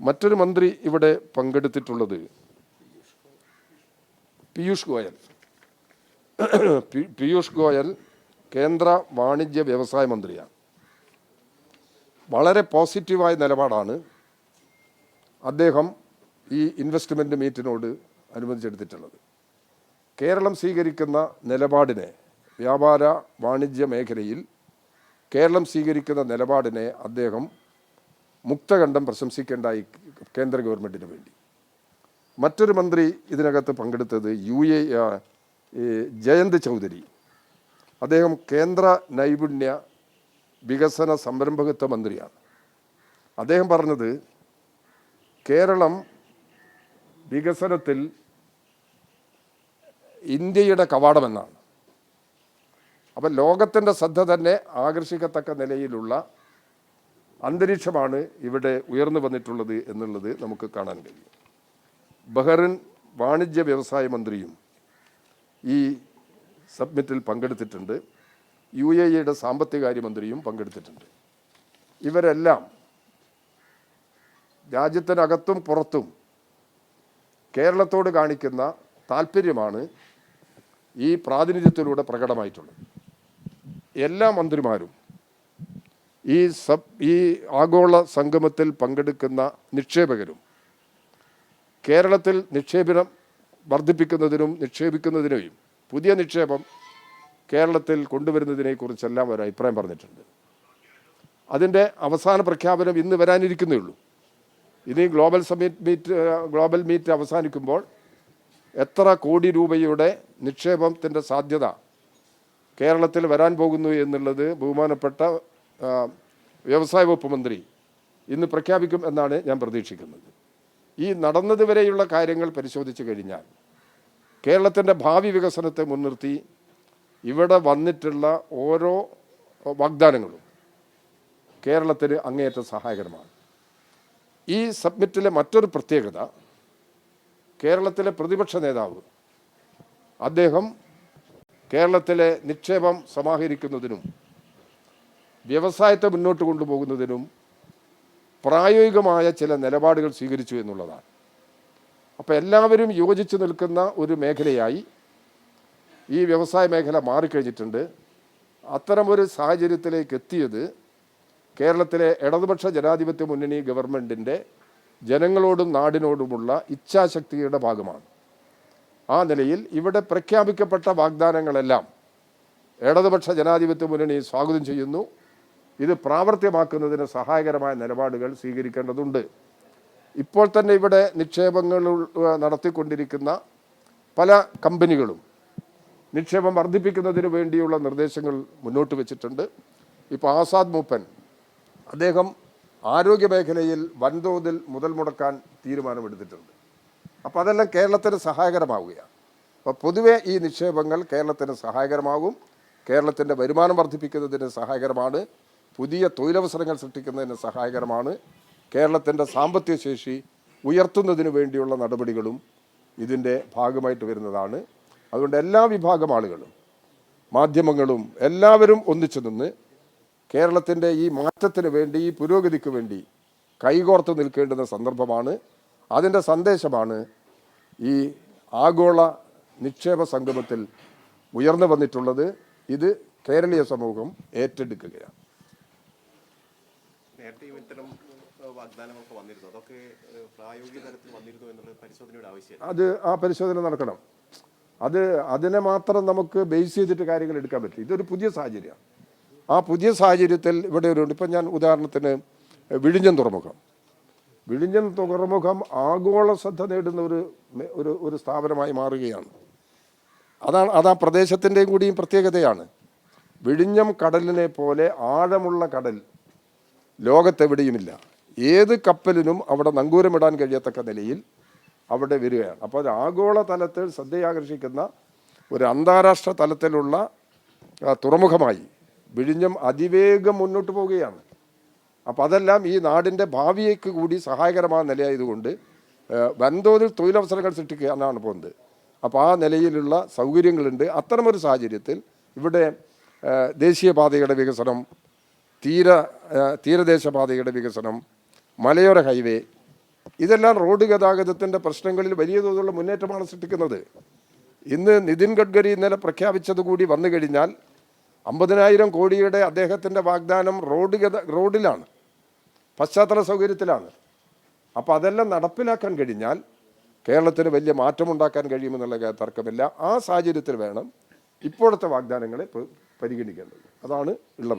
മറ്റൊരു മന്ത്രി ഇവിടെ പങ്കെടുത്തിട്ടുള്ളത് പീയൂഷ് ഗോയൽ. പീയൂഷ് ഗോയൽ കേന്ദ്ര വാണിജ്യ വ്യവസായ മന്ത്രിയാണ്. വളരെ പോസിറ്റീവായ നിലപാടാണ് അദ്ദേഹം ഈ ഇൻവെസ്റ്റ്മെന്റ് മീറ്റിനോട് അനുബന്ധിച്ചെടുത്തിട്ടുള്ളത് കേരളം സ്വീകരിക്കുന്ന നിലപാടിനെ വ്യാപാര വാണിജ്യ മേഖലയിൽ കേരളം സ്വീകരിക്കുന്ന നിലപാടിനെ അദ്ദേഹം മുക്തകണ്ഠം പ്രശംസിക്കേണ്ടായി കേന്ദ്ര ഗവൺമെന്റിന് വേണ്ടി. മറ്റൊരു മന്ത്രി ഇതിനകത്ത് പങ്കെടുത്തത് യു എ ജയന്ത് ചൗധരി. അദ്ദേഹം കേന്ദ്ര നൈപുണ്യ വികസന സംരംഭകത്വ മന്ത്രിയാണ്. അദ്ദേഹം പറഞ്ഞത് കേരളം വികസനത്തിൽ ഇന്ത്യയുടെ കവാടമെന്നാണ്. അപ്പം ലോകത്തിന്റെ ശ്രദ്ധ തന്നെ ആകർഷിക്കത്തക്ക നിലയിലുള്ള അന്തരീക്ഷമാണ് ഇവിടെ ഉയർന്നു വന്നിട്ടുള്ളത് എന്നുള്ളത് നമുക്ക് കാണാൻ കഴിയും. ബഹറിൻ വാണിജ്യ വ്യവസായ മന്ത്രിയും ഈ സബ്മിറ്റിൽ പങ്കെടുത്തിട്ടുണ്ട്. യു എ ഇയുടെ സാമ്പത്തികാര്യമന്ത്രിയും പങ്കെടുത്തിട്ടുണ്ട്. ഇവരെല്ലാം രാജ്യത്തിനകത്തും പുറത്തും കേരളത്തോട് കാണിക്കുന്ന താല്പര്യമാണ് ഈ പ്രാതിനിധ്യത്തിലൂടെ പ്രകടമായിട്ടുള്ളത്. എല്ലാ മന്ത്രിമാരും ഈ സബ് ഈ ആഗോള സംഗമത്തിൽ പങ്കെടുക്കുന്ന നിക്ഷേപകരും കേരളത്തിൽ നിക്ഷേപം വർദ്ധിപ്പിക്കുന്നതിനും നിക്ഷേപിക്കുന്നതിനെയും പുതിയ നിക്ഷേപം കേരളത്തിൽ കൊണ്ടുവരുന്നതിനെക്കുറിച്ചെല്ലാം ഒരു അഭിപ്രായം പറഞ്ഞിട്ടുണ്ട്. അതിന്റെ അവസാന പ്രഖ്യാപനം ഇന്ന് വരാനിരിക്കുന്നേ ഉള്ളൂ. ഇനി global summit meet global meet അവസാനിക്കുമ്പോൾ എത്ര കോടി രൂപയുടെ നിക്ഷേപത്തിന്റെ സാധ്യത കേരളത്തിൽ വരാൻ പോകുന്നു എന്നുള്ളത് ബഹുമാനപ്പെട്ട വ്യവസായ വകുപ്പ് മന്ത്രി ഇന്ന് പ്രഖ്യാപിക്കും എന്നാണ് ഞാൻ പ്രതീക്ഷിക്കുന്നത്. ഈ നടന്നതുവരെയുള്ള കാര്യങ്ങൾ പരിശോധിച്ചു കഴിഞ്ഞാൽ കേരളത്തിന്റെ ഭാവി വികസനത്തെ മുൻനിർത്തി ഇവിടെ വന്നിട്ടുള്ള ഓരോ വാഗ്ദാനങ്ങളും കേരളത്തിന് അങ്ങേയറ്റം സഹായകരമാണ്. ഈ സബ്മിറ്റിലെ മറ്റൊരു പ്രത്യേകത കേരളത്തിലെ പ്രതിപക്ഷ നേതാവ് അദ്ദേഹം കേരളത്തിലെ നിക്ഷേപം സമാഹരിക്കുന്നതിനും വ്യവസായത്തെ മുന്നോട്ട് കൊണ്ടുപോകുന്നതിനും പ്രായോഗികമായ ചില നിലപാടുകൾ സ്വീകരിച്ചു എന്നുള്ളതാണ്. അപ്പോൾ എല്ലാവരും യോജിച്ചു നിൽക്കുന്ന ഒരു മേഖലയായി ഈ വ്യവസായ മേഖല മാറിക്കഴിഞ്ഞിട്ടുണ്ട്. അത്തരമൊരു സാഹചര്യത്തിലേക്ക് എത്തിയത് കേരളത്തിലെ ഇടതുപക്ഷ ജനാധിപത്യ മുന്നണി ഗവൺമെന്റിന്റെ ജനങ്ങളോടും നാടിനോടുമുള്ള ഇച്ഛാശക്തിയുടെ ഭാഗമാണ്. ആ നിലയിൽ ഇവിടെ പ്രഖ്യാപിക്കപ്പെട്ട വാഗ്ദാനങ്ങളെല്ലാം ഇടതുപക്ഷ ജനാധിപത്യ മുന്നണി സ്വാഗതം ചെയ്യുന്നു. ഇത് പ്രാവർത്തികമാക്കുന്നതിന് സഹായകരമായ നിലപാടുകൾ സ്വീകരിക്കേണ്ടതുണ്ട്. ഇപ്പോൾ തന്നെ ഇവിടെ നിക്ഷേപങ്ങൾ നടത്തിക്കൊണ്ടിരിക്കുന്ന പല കമ്പനികളും നിക്ഷേപം വർദ്ധിപ്പിക്കുന്നതിന് വേണ്ടിയുള്ള നിർദ്ദേശങ്ങൾ മുന്നോട്ട് വെച്ചിട്ടുണ്ട്. ഇപ്പോൾ ആസാദ് മൂപ്പൻ അദ്ദേഹം ആരോഗ്യ മേഖലയിൽ വൻതോതിൽ മുതൽ മുടക്കാൻ തീരുമാനമെടുത്തിട്ടുണ്ട്. അപ്പോൾ അതെല്ലാം കേരളത്തിന് സഹായകരമാവുകയാണ്. അപ്പോൾ പൊതുവെ ഈ നിക്ഷേപങ്ങൾ കേരളത്തിന് സഹായകരമാകും. കേരളത്തിന്റെ വരുമാനം വർദ്ധിപ്പിക്കുന്നതിന് സഹായകരമാണ്. പുതിയ തൊഴിലവസരങ്ങൾ സൃഷ്ടിക്കുന്നതിന് സഹായകരമാണ് കേരളത്തിന്റെ സാമ്പത്തിക ശേഷി ഉയർത്തുന്നതിന് വേണ്ടിയുള്ള നടപടികളും ഇതിന്റെ ഭാഗമായിട്ട് വരുന്നതാണ്. അതുകൊണ്ട് എല്ലാ വിഭാഗം ആളുകളും മാധ്യമങ്ങളും എല്ലാവരും ഒന്നിച്ചു നിന്ന് കേരളത്തിന്റെ ഈ മാറ്റത്തിന് വേണ്ടി ഈ പുരോഗതിക്ക് വേണ്ടി കൈകോർത്ത് നിൽക്കേണ്ടുന്ന സന്ദർഭമാണ്. അതിന്റെ സന്ദേശമാണ് ഈ ആഗോള നിക്ഷേപ സംഗമത്തിൽ ഉയർന്നു വന്നിട്ടുള്ളത്. ഇത് കേരളീയ സമൂഹം ഏറ്റെടുക്കുകയാണ്. നേരത്തെയും ഇത്തരം വാഗ്ദാനങ്ങളൊക്കെ വന്നിരുന്നു. അതൊക്കെ പ്രായോഗിക തലത്തിൽ വന്നിരുന്നു എന്നുള്ളത് പരിശോധനയുടെ ആവശ്യം അത് ആ പരിശോധന നടക്കണം. അത് അതിനെ മാത്രം നമുക്ക് ബേസ് ചെയ്തിട്ട് കാര്യങ്ങൾ എടുക്കാൻ പറ്റില്ല. ഇതൊരു പുതിയ സാഹചര്യമാണ്. ആ പുതിയ സാഹചര്യത്തിൽ ഇവിടെ ഒരു ഇപ്പം ഞാൻ ഉദാഹരണത്തിന് വിഴിഞ്ഞം തുറമുഖം. വിഴിഞ്ഞം തുറമുഖം ആഗോള ശ്രദ്ധ നേടുന്ന ഒരു ഒരു ഒരു സ്ഥാപനമായി മാറുകയാണ്. അതാണ് അത് ആ പ്രദേശത്തിന്റെയും കൂടിയും പ്രത്യേകതയാണ്. വിഴിഞ്ഞം കടലിനെ പോലെ ആഴമുള്ള കടൽ ലോകത്തെവിടെയുമില്ല. ഏത് കപ്പലിനും അവിടെ നങ്കൂരമിടാൻ കഴിയത്തക്ക നിലയിൽ അവിടെ വരികയാണ്. അപ്പോൾ അത് ആഗോള തലത്തിൽ ശ്രദ്ധയാകർഷിക്കുന്ന ഒരു അന്താരാഷ്ട്ര തലത്തിലുള്ള തുറമുഖമായി വിഴിഞ്ഞം അതിവേഗം മുന്നോട്ട് പോവുകയാണ്. അപ്പോൾ അതെല്ലാം ഈ നാടിന്റെ ഭാവിയേക്ക് കൂടി സഹായകരമായ നിലയായതുകൊണ്ട് വൻതോതിൽ തൊഴിലവസരങ്ങൾ സൃഷ്ടിക്കുക എന്നാണ് പോകുന്നത്. അപ്പോൾ ആ നിലയിലുള്ള സൗകര്യങ്ങളുണ്ട്. അത്തരമൊരു സാഹചര്യത്തിൽ ഇവിടെ ദേശീയപാതയുടെ വികസനം തീര തീരദേശപാതയുടെ തീരദേശ വികസനം മലയോര ഹൈവേ ഇതെല്ലാം റോഡ് ഗതാഗതത്തിന്റെ പ്രശ്നങ്ങളിൽ വലിയ തോതിലുള്ള മുന്നേറ്റമാണ് സൃഷ്ടിക്കുന്നത്. ഇന്ന് നിതിൻ ഗഡ്കരി ഇന്നലെ പ്രഖ്യാപിച്ചത് കൂടി വന്നു കഴിഞ്ഞാൽ അമ്പതിനായിരം കോടിയുടെ അദ്ദേഹത്തിന്റെ വാഗ്ദാനം റോഡ് ഗത റോഡിലാണ് പശ്ചാത്തല സൗകര്യത്തിലാണ്. അപ്പോൾ അതെല്ലാം നടപ്പിലാക്കാൻ കഴിഞ്ഞാൽ കേരളത്തിന് വലിയ മാറ്റമുണ്ടാക്കാൻ കഴിയുമെന്നുള്ള തർക്കമില്ല. ആ സാഹചര്യത്തിൽ വേണം ഇപ്പോഴത്തെ വാഗ്ദാനങ്ങളെ പരിഗണിക്കേണ്ടത്. അതാണ് ഉള്ള